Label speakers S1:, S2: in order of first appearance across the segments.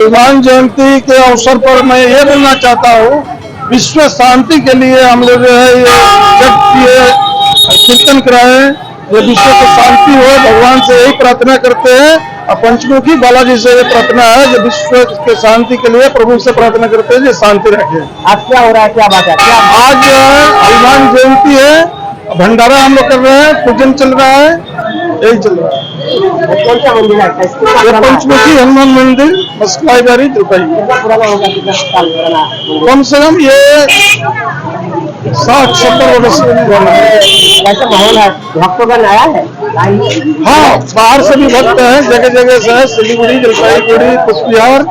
S1: हनुमान जयंती के अवसर पर मैं ये बोलना चाहता हूँ विश्व शांति के लिए हम लोग जो है ये जब ये कीर्तन कराए ये विश्व को शांति हो भगवान से यही प्रार्थना करते हैं। और पंचमुखी बालाजी से ये प्रार्थना है जो विश्व के शांति के लिए प्रभु से प्रार्थना करते हैं जो शांति रखे।
S2: आज क्या हो रहा है क्या बात है? क्या
S1: आज जो है हनुमान जयंती है भंडारा हम लोग कर रहे हैं पूजन चल रहा है यही चल रहा है।
S2: कौन सा मंदिर है इसको क्या
S1: ये
S2: पुराना?
S1: पंचमुखी हनुमान मंदिर
S2: पुराना मंदिर?
S1: कम से कम ये साठ सत्तर वर्ष है
S2: माहौल है भक्तगण आया है
S1: हाँ बाहर से भी भक्त हैं जगह जगह से है सिलीगुड़ी जलपाईगुड़ी कुचबिहार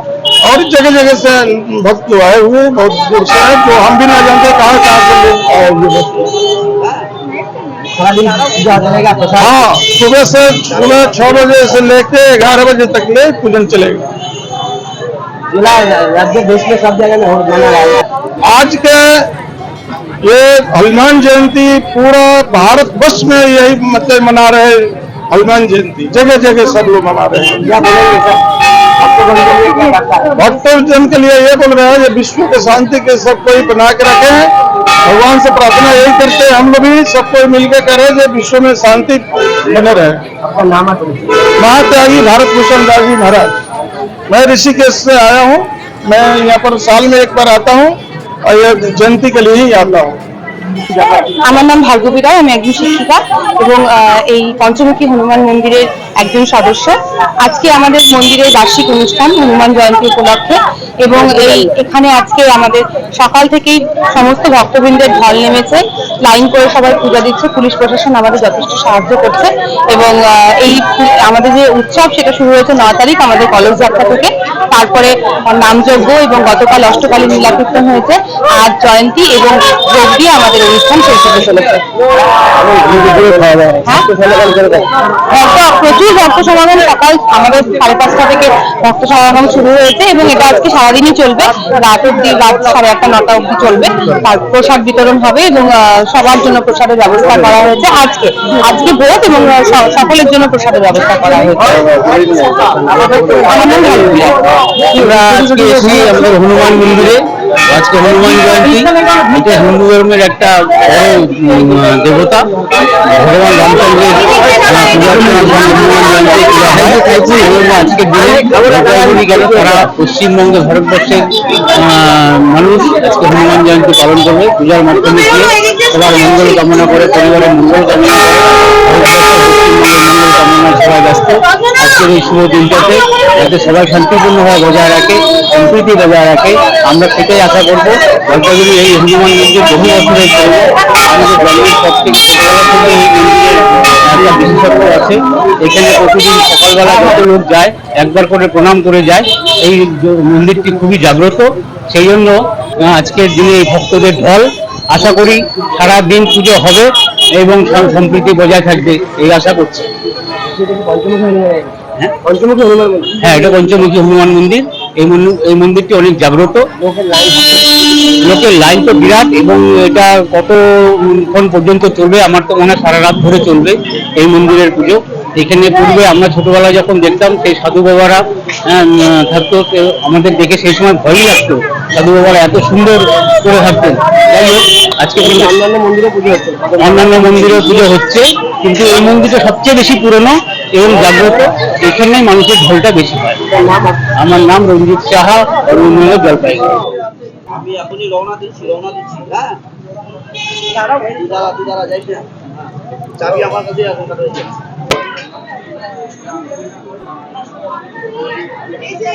S1: और जगह जगह से भक्त लोग आए हुए बहुत दूर से हैं जो हम भी ना जानते कहाँ कहाँ से आए हुए भक्त हाँ सुबह से सुबह छह बजे से लेके ग्यारह बजे तक ले पूजन चलेगा।
S2: में में हो है
S1: आज के ये हनुमान जयंती पूरा भारत वर्ष में यही मतलब मना रहे हनुमान जयंती। जगह जगह सब लोग मना रहे हैं।
S2: भक्तों भक्तगण के लिए है
S1: ये बोल रहे हैं ये विश्व के शांति के सब कोई बना के रखे भगवान से प्रार्थना यही करते हैं हम लोग भी सब कोई मिलकर करें जो विश्व में शांति बने रहे
S2: आपका नाम है
S1: महात्यागी भारत भूषण दास जी महाराज मैं ऋषिकेश से आया हूँ मैं यहाँ पर साल में एक बार आता हूँ और ये जयंती के लिए ही आता हूँ
S3: আমার নাম ভার্গবী রায় আমি একজন শিক্ষিকা এবং আহ, এই পঞ্চমুখী হনুমান মন্দিরের একজন সদস্য। আজকে আমাদের মন্দিরের বার্ষিক অনুষ্ঠান হনুমান জয়ন্তী উপলক্ষে। এবং এই এখানে আজকে আমাদের সকাল থেকেই সমস্ত ভক্তবৃন্দের ঢল নেমেছে। লাইন করে সবাই পূজা দিচ্ছে। পুলিশ প্রশাসন আমাদের যথেষ্ট সাহায্য করছে। এবং এই আমাদের যে উৎসব সেটা শুরু হয়েছে ন তারিখ আমাদের কলেজ যাত্রা থেকে। তারপরে নামযজ্ঞ এবং গতকাল অষ্টকালী নীলাকীর্তন হয়েছে। আজ জয়ন্তী এবং যোগ দিয়ে আমাদের অনুষ্ঠান শেষ হতে চলেছে হ্যাঁ? ভক্ত প্রচুর ভক্ত সমাগম সকাল আমাদের সাড়ে পাঁচটা থেকে ভক্ত সমাগম শুরু হয়েছে এবং এটা আজকে সারাদিনই চলবে। রাত অব্দি রাত সাড়ে আটটা নটা অব্দি চলবে। তার প্রসাদ বিতরণ হবে এবং সবার জন্য প্রসাদের ব্যবস্থা করা হয়েছে আজকে। আজকে ভোট এবং সকলের জন্য প্রসাদের ব্যবস্থা করা হয়েছে।
S4: আমাদের হনুমান মন্দিরে। আজকে হনুমান জয়ন্তী এটা হিন্দু ধর্মের একটা বড় উম, দেবতা ভগবান রামচন্দ্রের আহ, পূজা অর্চনার জন্য হনুমান জয়ন্তী পূজা হয় এবং আজকের দিনে জলপাইগুড়ি গেল তারা পশ্চিমবঙ্গ ভারতবর্ষের আহ, মানুষ আজকে হনুমান জয়ন্তী পালন করবে পূজার মাধ্যমে দিয়ে সবার মঙ্গল কামনা করে পরিবারের মঙ্গল কামনা করে ব্যস্ত। আজকের এই শুভ দিনটাতে যাতে সবাই শান্তিপূর্ণভাবে বজায় রাখে সম্প্রীতি বজায় রাখে। আমরা সেটাই আশা করব। জলপাইগুড়ি এই হনুমান মন্দির বহু বছরের জন্য আমাদের গ্রামের সব থেকে ছোটবেলা থেকে এই মন্দিরের একটা বিশেষত্ব আছে। এখানে প্রতিদিন সকালবেলা যত লোক যায় একবার করে প্রণাম করে যায়। এই মন্দিরটি খুবই জাগ্রত। সেই জন্য আজকের দিনে এই ভক্তদের ঢল। আশা করি সারা দিন পুজো হবে এবং সম- সম্প্রীতি বজায় থাকবে এই আশা করছি। হ্যাঁ?
S2: পঞ্চমুখী হনুমান
S4: হ্যাঁ এটা পঞ্চমুখী হনুমান মন্দির। এই মন্দির- এই মন্দিরটি অনেক জাগ্রত।
S2: লোকের লাইন
S4: লোকের লাইন তো বিরাট এবং এটা কতক্ষণ পর্যন্ত চলবে আমার তো মনে হয় সারা রাত ধরে চলবে এই মন্দিরের পুজো। এখানে পূর্বে আমরা ছোটবেলায় যখন দেখতাম সেই সাধু বাবারা থাকতো আমাদের দেখে সেই সময় ভয়ই লাগতো। সাধু বাবারা এত সুন্দর করে থাকতেন। যাই হোক আজকে কিন্তু
S2: অন্যান্য মন্দিরে পুজো হচ্ছে।
S4: অন্যান্য মন্দিরে পুজো হচ্ছে কিন্তু এই মন্দিরটা সবচেয়ে বেশি পুরনো এবং জাগ্রত। এখানেই মানুষের ঢোলটা বেশি হয়? আমার নাম রঞ্জিত সাহা অরুণময় জলপাইগুড়ি।
S5: আমি এখনই রওনা দিচ্ছি রওনা দিচ্ছি হ্যাঁ? দাঁড়া তুই না চাবি আমার কাছে এখন
S6: এই যে